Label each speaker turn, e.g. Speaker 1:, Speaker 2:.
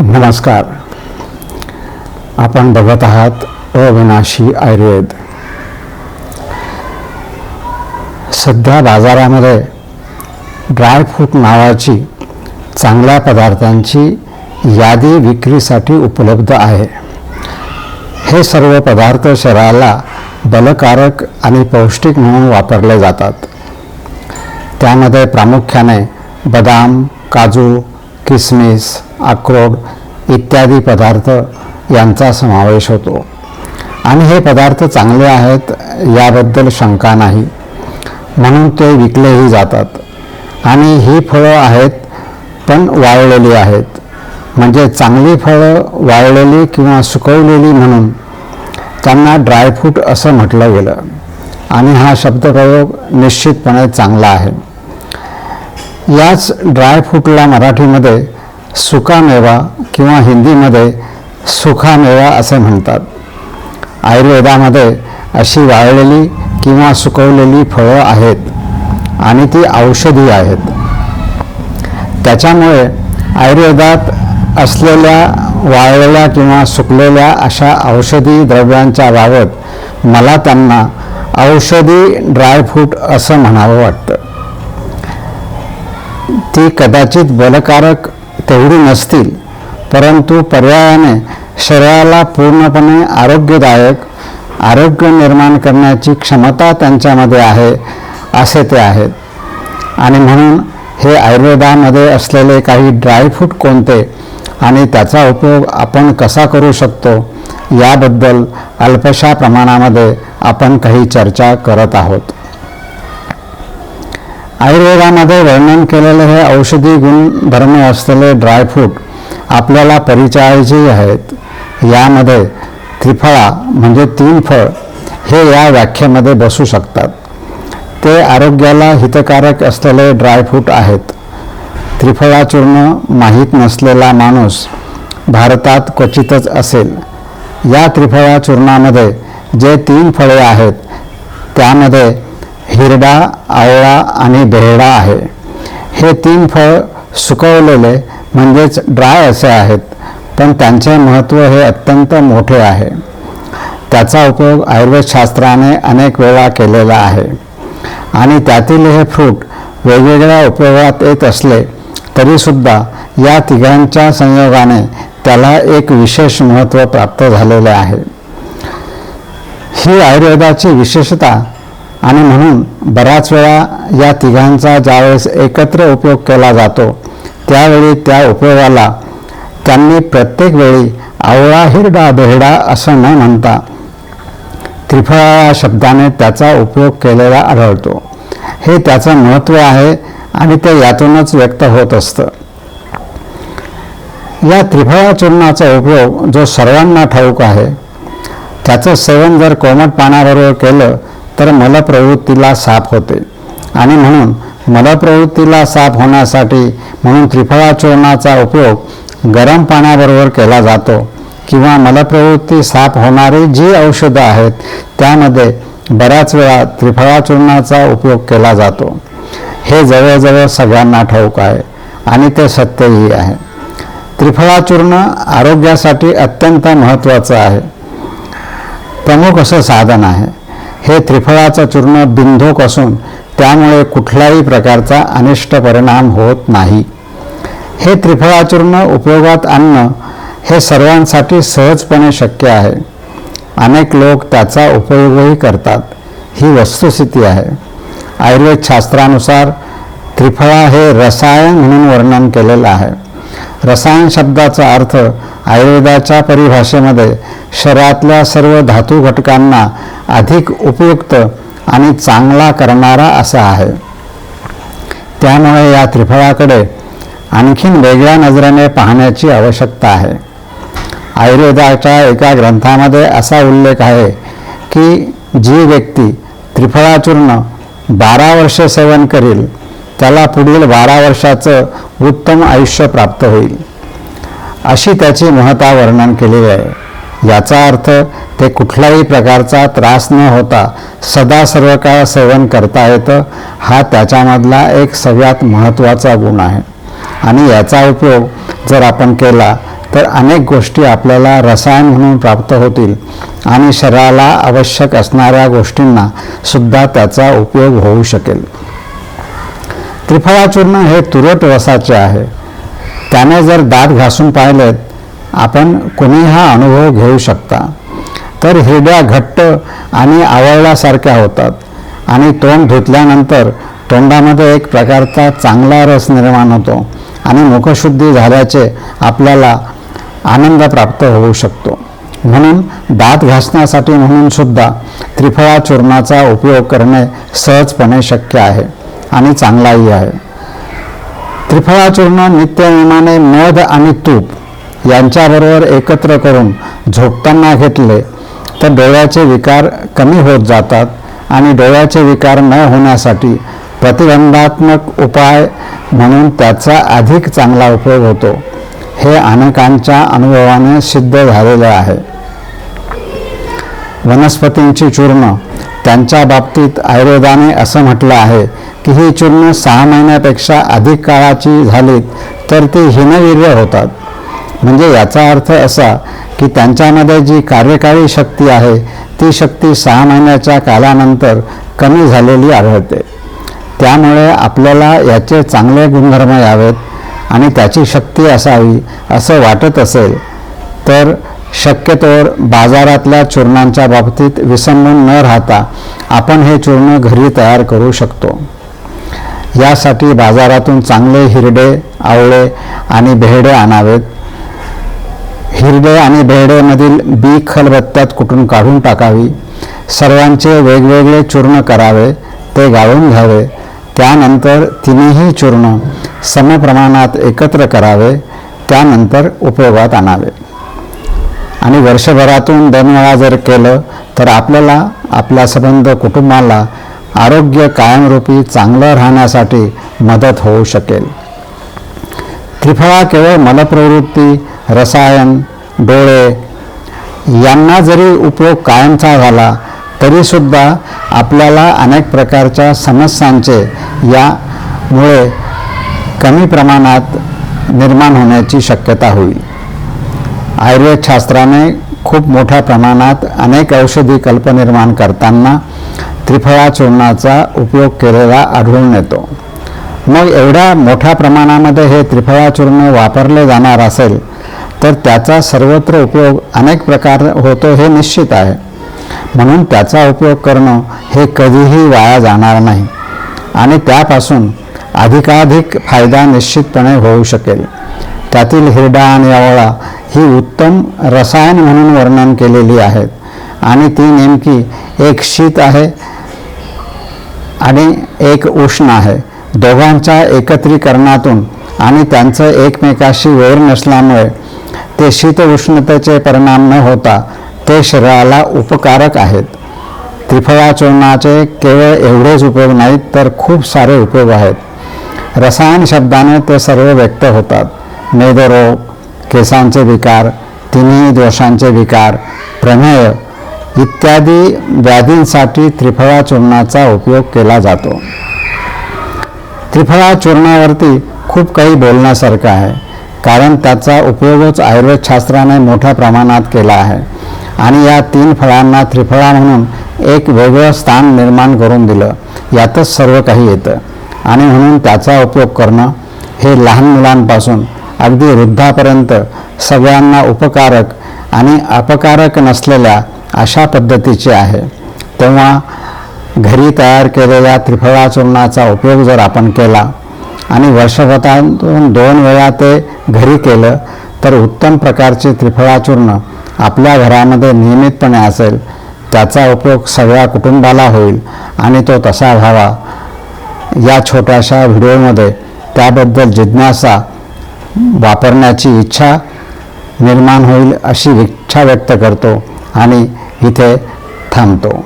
Speaker 1: नमस्कार. आपण बघत आहात अविनाशी आयुर्वेद. सध्या बाजारामध्ये ड्रायफ्रूट नावाची चांगल्या पदार्थांची यादी विक्रीसाठी उपलब्ध आहे. हे सर्व पदार्थ शरीराला बलकारक आणि पौष्टिक म्हणून वापरले जातात. त्यामध्ये प्रामुख्याने बदाम काजू किसमिस अक्रोड इत्यादी पदार्थ यांचा समावेश होतो. आणि हे पदार्थ चांगले आहेत याबद्दल शंका नाही. म्हणून ते विकलेही जातात. आणि ही फळं आहेत पण वाळलेली आहेत. म्हणजे चांगली फळं वाळलेली किंवा सुकवलेली म्हणून त्यांना ड्रायफ्रूट असं म्हटलं गेलं. आणि हा शब्दप्रयोग निश्चितपणे चांगला आहे. याच ड्रायफ्रूटला मराठीमध्ये सुकामेवा किंवा हिंदीमध्ये सुखामेवा असे म्हणतात. आयुर्वेदामध्ये अशी वाळलेली किंवा सुकवलेली फळं आहेत आणि ती औषधी आहेत. त्याच्यामुळे आयुर्वेदात असलेल्या वाळलेल्या किंवा सुकलेल्या अशा औषधी द्रव्यांच्या बाबत मला त्यांना औषधी ड्रायफ्रूट असं म्हणावं वाटतं. ती कदाचित बलकारक तेवढी नसतील. परंतु पर्यायाने शरीराला पूर्णपणे आरोग्यदायक आरोग्य निर्माण करण्याची क्षमता त्यांच्यामध्ये आहे असे ते आहेत. आणि म्हणून हे आयुर्वेदामध्ये असलेले काही ड्रायफ्रूट कोणते आणि त्याचा उपयोग आपण कसा करू शकतो याबद्दल अल्पशा प्रमाणामध्ये आपण काही चर्चा करत आहोत. आयुर्वेदामध्ये वर्णन केलेले हे औषधी गुणधर्म असलेले ड्रायफ्रूट आपल्याला परिचयाचे आहेत. यामध्ये त्रिफळा म्हणजे तीन फळ हे या व्याख्येमध्ये बसू शकतात. ते आरोग्याला हितकारक असलेले ड्रायफ्रूट आहेत. त्रिफळा चूर्ण माहीत नसलेला माणूस भारतात क्वचितच असेल. या त्रिफळा चूर्णामध्ये जे तीन फळे आहेत त्यामध्ये हिरडा आवळा आणि बेहडा आहे. हे तीन फळ सुकवलेले म्हणजेच ड्राय असे आहेत पण त्यांचे महत्त्व हे अत्यंत मोठे आहे. त्याचा उपयोग आयुर्वेदशास्त्राने अनेक वेळा केलेला आहे. आणि त्यातील हे फ्रूट वेगवेगळ्या उपयोगात येत असले तरीसुद्धा या तिघांच्या संयोगाने त्याला एक विशेष महत्त्व प्राप्त झालेले आहे. ही आयुर्वेदाची विशेषता आणि म्हणून बऱ्याच वेळा या तिघांचा ज्यावेळेस एकत्र उपयोग केला जातो त्यावेळी त्या उपयोगाला त्यांनी प्रत्येक वेळी आवळा हिरडा बेहडा असं न म्हणता त्रिफळा या शब्दाने त्याचा उपयोग केलेला आढळतो. हे त्याचं महत्त्व आहे आणि ते यातूनच व्यक्त होत असतं. या त्रिफळा चूर्णाचा उपयोग जो सर्वांना ठाऊक आहे त्याचं सेवन जर कोमट पाण्याबरोबर केलं तर मलप्रवृत्तीला साफ होते. आणि म्हणून मलप्रवृत्तीला साफ होण्यासाठी म्हणून त्रिफळाचूर्णाचा उपयोग गरम पाण्याबरोबर केला जातो किंवा मलप्रवृत्ती साफ होणारी जी औषधं आहेत त्यामध्ये बऱ्याच वेळा त्रिफळाचूर्णाचा उपयोग केला जातो. हे जवळजवळ सगळ्यांना ठाऊक आहे आणि ते सत्यही आहे. त्रिफळाचूर्ण आरोग्यासाठी अत्यंत महत्त्वाचं आहे. प्रमुख असं साधन आहे. हे त्रिफळाचं चूर्ण बिंधोक असून त्यामुळे कुठल्याही प्रकारचा अनिष्ट परिणाम होत नाही. हे त्रिफळाचूर्ण उपयोगात आणणं हे सर्वांसाठी सहजपणे शक्य आहे. अनेक लोक त्याचा उपयोगही करतात. ही वस्तुस्थिती आहे. आयुर्वेद शास्त्रानुसार त्रिफळा हे रसायन म्हणून वर्णन केलेलं आहे. रसायन शब्दाचा अर्थ आयुर्वेदाच्या परिभाषेमध्ये शरीरातल्या सर्व धातू घटकांना अधिक उपयुक्त आणि चांगला करणारा असा आहे. त्यामुळे या त्रिफळाकडे आणखीन वेगळ्या नजरेने पाहण्याची आवश्यकता आहे. आयुर्वेदाच्या एका ग्रंथामध्ये असा उल्लेख आहे की जी व्यक्ती त्रिफळाचूर्ण बारा वर्ष सेवन करील त्याला पुढील बारा वर्षाचं उत्तम आयुष्य प्राप्त होईल. अशी त्याची महता वर्णन केलेली आहे. याचा अर्थ ते कुठल्याही प्रकारचा त्रास न होता सदा सर्व काळ सेवन करता येतं हा त्याच्यामधला एक सगळ्यात महत्त्वाचा गुण आहे. आणि याचा उपयोग जर आपण केला तर अनेक गोष्टी आपल्याला रसायन म्हणून प्राप्त होतील आणि शरीराला आवश्यक असणाऱ्या गोष्टींना सुद्धा त्याचा उपयोग होऊ शकेल. त्रिफळाचूर्ण हे तुरट रसाचे आहे. त्याने जर दात घासून पाहिलेत आपण कोणी हा अनुभव घेऊ शकता. तर हिरड्या घट्ट आणि आवळल्यासारख्या होतात आणि तोंड धुतल्यानंतर तोंडामध्ये एक प्रकारचा चांगला रस निर्माण होतो आणि मुखशुद्धी झाल्याचे आपल्याला आनंद प्राप्त होऊ शकतो. म्हणून दात घासण्यासाठी म्हणून सुद्धा त्रिफळा चूर्णाचा उपयोग करणे सहजपणे शक्य आहे. आणि चांगलाही आहे. त्रिफळाचूर्ण नित्यनियमाने मध आणि तूप यांच्याबरोबर एकत्र करून झोपताना घेतले तर डोळ्याचे विकार कमी होत जातात आणि डोळ्याचे विकार न होण्यासाठी प्रतिबंधात्मक उपाय म्हणून त्याचा अधिक चांगला उपयोग होतो. हे अनेकांच्या अनुभवाने सिद्ध झालेले आहे. वनस्पतींची चूर्ण त्यांच्या बाबतीत आयुर्वेदाने असं म्हटलं आहे की ही चूर्ण सहा महिन्यापेक्षा अधिक काळाची झालीत तर ती हिनवीर्य होतात. म्हणजे याचा अर्थ असा की त्यांच्यामध्ये जी कार्यकारी शक्ती आहे ती शक्ती सहा महिन्याच्या कालानंतर कमी झालेली आढळते. त्यामुळे आपल्याला याचे चांगले गुणधर्म यावेत आणि त्याची शक्ती असावी असं वाटत असेल तर शक्यतोवर बाजारातल्या चूर्णांच्या बाबतीत विसंबून न राहता आपण हे चूर्ण घरी तयार करू शकतो. यासाठी बाजारातून चांगले हिरडे आवळे आणि बेहडे आणावेत. हिरडे आणि बेहडेमधील बी खलबत्त्यात कुटून काढून टाकावी? सर्वांचे वेगवेगळे चूर्ण करावे ते गाळून घ्यावे. त्यानंतर तिन्ही चूर्ण समप्रमाणात एकत्र करावे त्यानंतर उपयोगात आणावे. आणि वर्षभरातून दोन वेळा जर केलं तर आपल्याला आपल्या संबंध कुटुंबाला आरोग्य कायमरूपी चांगलं राहण्यासाठी मदत होऊ शकेल. त्रिफळा केवळ मलप्रवृत्ती रसायन डोळे यांना जरी उपयोग कायमचा झाला तरीसुद्धा आपल्याला अनेक प्रकारच्या समस्यांचे यामुळे कमी प्रमाणात निर्माण होण्याची शक्यता होईल. आयुर्वेदशास्त्राने खूप मोठ्या प्रमाणात अनेक औषधी कल्प निर्माण करताना त्रिफळा चूर्णाचा उपयोग केलेला आढळून येतो. मग एवढ्या मोठ्या प्रमाणामध्ये हे त्रिफळा चूर्ण वापरले जाणार असेल तर त्याचा सर्वत्र उपयोग अनेक प्रकार होतो हे निश्चित आहे. म्हणून त्याचा उपयोग करणं हे कधीही वाया जाणार नाही आणि त्यापासून अधिकाधिक फायदा निश्चितपणे होऊ शकेल. त्यातील हिरडा आणि आवळा ही उत्तम रसायन म्हणून वर्णन केलेली आहेत. आणि ती नेमकी एक शीत आहे आणि एक उष्ण आहे. दोघांच्या एकत्रीकरणातून आणि त्यांचं एकमेकाशी वैर नसल्यामुळे ते शीत उष्णतेचे परिणाम न होता ते शरीराला उपकारक आहेत. त्रिफळा चूर्णाचे केवळ एवढेच उपयोग नाहीत तर खूप सारे उपयोग आहेत. रसायन शब्दाने ते सर्व व्यक्त होतात. मेदरोग केसांचे विकार तिन्ही दोषांचे विकार प्रमेय इत्यादी व्याधींसाठी त्रिफळा चूर्णाचा उपयोग केला जातो. त्रिफळा चूर्णावरती खूप काही बोलण्यासारखं आहे कारण त्याचा उपयोगच आयुर्वेदशास्त्राने मोठ्या प्रमाणात केला आहे आणि या तीन फळांना त्रिफळा म्हणून एक वेगळं स्थान निर्माण करून दिलं यातच सर्व काही येतं. आणि म्हणून त्याचा उपयोग करणं हे लहान मुलांपासून अगदी वृद्धापर्यंत सगळ्यांना उपकारक आणि अपकारक नसलेल्या अशा पद्धतीची आहे. तेव्हा घरी तयार केलेल्या त्रिफळा चूर्णाचा उपयोग जर आपण केला आणि वर्षभरातून दोन वेळा ते घरी केलं तर उत्तम प्रकारचे त्रिफळा चूर्ण आपल्या घरामध्ये नियमितपणे असेल त्याचा उपयोग सगळ्या कुटुंबाला होईल आणि तो तसा व्हावा. या छोट्याशा व्हिडिओमध्ये त्याबद्दल जिज्ञासा वापरण्याची इच्छा निर्माण होईल अशी इच्छा व्यक्त करतो आणि इथे थांबतो.